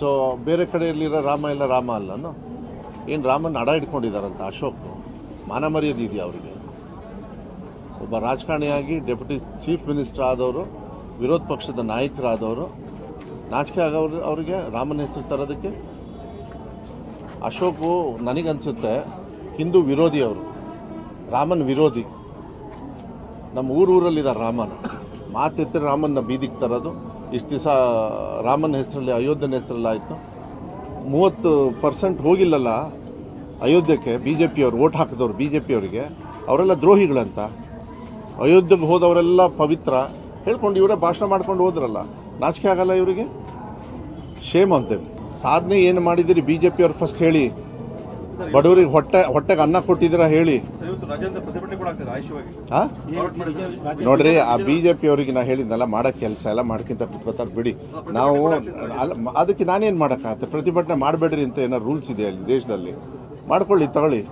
So ಬೇರೆ ಕಡೆಯಲ್ಲಿರೋ ರಾಮ ಎಲ್ಲ ರಾಮ ಅಲ್ಲನು? ಏನು ರಾಮನ ಅಡ ಇಟ್ಕೊಂಡಿದ್ದಾರಂತ ಅಶೋಕ್ ಮಾನ ಮರ್ಯಾದೆ ಇದೆಯಾ ಅವರಿಗೆ? ಒಬ್ಬ ರಾಜಕಾರಣಿಯಾಗಿ ಡೆಪ್ಯೂಟಿ ಚೀಫ್ ಮಿನಿಸ್ಟರ್ ಆದವರು, ವಿರೋಧ ಪಕ್ಷದ ನಾಯಕರಾದವರು, ನಾಚಿಕೆ ಆಗೋರು ಅವರಿಗೆ ರಾಮನ ಹೆಸರು ತರೋದಕ್ಕೆ? ಅಶೋಕು ನನಗನ್ಸುತ್ತೆ, ಹಿಂದೂ ವಿರೋಧಿ ಅವರು. ರಾಮನ್ ವಿರೋಧಿ. ನಮ್ಮ ಊರೂರಲ್ಲಿದ್ದಾರೆ ರಾಮನ. ಮಾತೆತ್ತರೆ ರಾಮನ್ನ ಬೀದಿಗೆ ತರೋದು. ಇಷ್ಟು ದಿವಸ ರಾಮನ ಹೆಸರಲ್ಲಿ, ಅಯೋಧ್ಯನ ಹೆಸರಲ್ಲಿ ಆಯಿತು. ಮೂವತ್ತು ಪರ್ಸೆಂಟ್ ಹೋಗಿಲ್ಲಲ್ಲ ಅಯೋಧ್ಯಕ್ಕೆ ಬಿ ಜೆ ಪಿಯವ್ರು ಓಟ್ ಹಾಕಿದವ್ರು ಬಿ ಜೆ ಪಿಯವರಿಗೆ ಅವರೆಲ್ಲ ದ್ರೋಹಿಗಳಂತ. ಅಯೋಧ್ಯೆಗೆ ಹೋದವರೆಲ್ಲ ಪವಿತ್ರ. ಹೇಳ್ಕೊಂಡು ಇವರೇ ಭಾಷಣ ಮಾಡ್ಕೊಂಡು ಹೋದ್ರಲ್ಲ. ನಾಚಿಕೆ ಆಗಲ್ಲ ಇವರಿಗೆ? ಶೇಮ್ ಅಂತೇಳಿ ಸಾಧನೆ ಏನು ಮಾಡಿದಿರಿ ಬಿ ಜೆ ಪಿಯವ್ರು ಫಸ್ಟ್ ಹೇಳಿ. ಬಡವರಿಗೆ ಹೊಟ್ಟೆ ಹೊಟ್ಟೆಗೆ ಅನ್ನ ಕೊಟ್ಟಿದ್ದೀರಾ ಹೇಳಿ. ಹಾಂ? ನೋಡ್ರಿ ಆ ಬಿ ಜೆ ಪಿಯವರಿಗೆ ನಾ ಹೇಳಿದ್ನಲ್ಲ ಮಾಡೋ ಕೆಲಸ ಎಲ್ಲ ಮಾಡ್ಕಿಂತ ಕುತ್ಕೋತಾರೆ ಬಿಡಿ. ನಾವು ಅಲ್ಲ ಅದಕ್ಕೆ ನಾನೇನು ಮಾಡೋಕ್ಕಾಗತ್ತೆ? ಪ್ರತಿಭಟನೆ ಮಾಡಬೇಡ್ರಿ ಅಂತ ಏನೋ ರೂಲ್ಸ್ ಇದೆ ಅಲ್ಲಿ ದೇಶದಲ್ಲಿ? ಮಾಡ್ಕೊಳ್ಳಿ ತಗೊಳ್ಳಿ.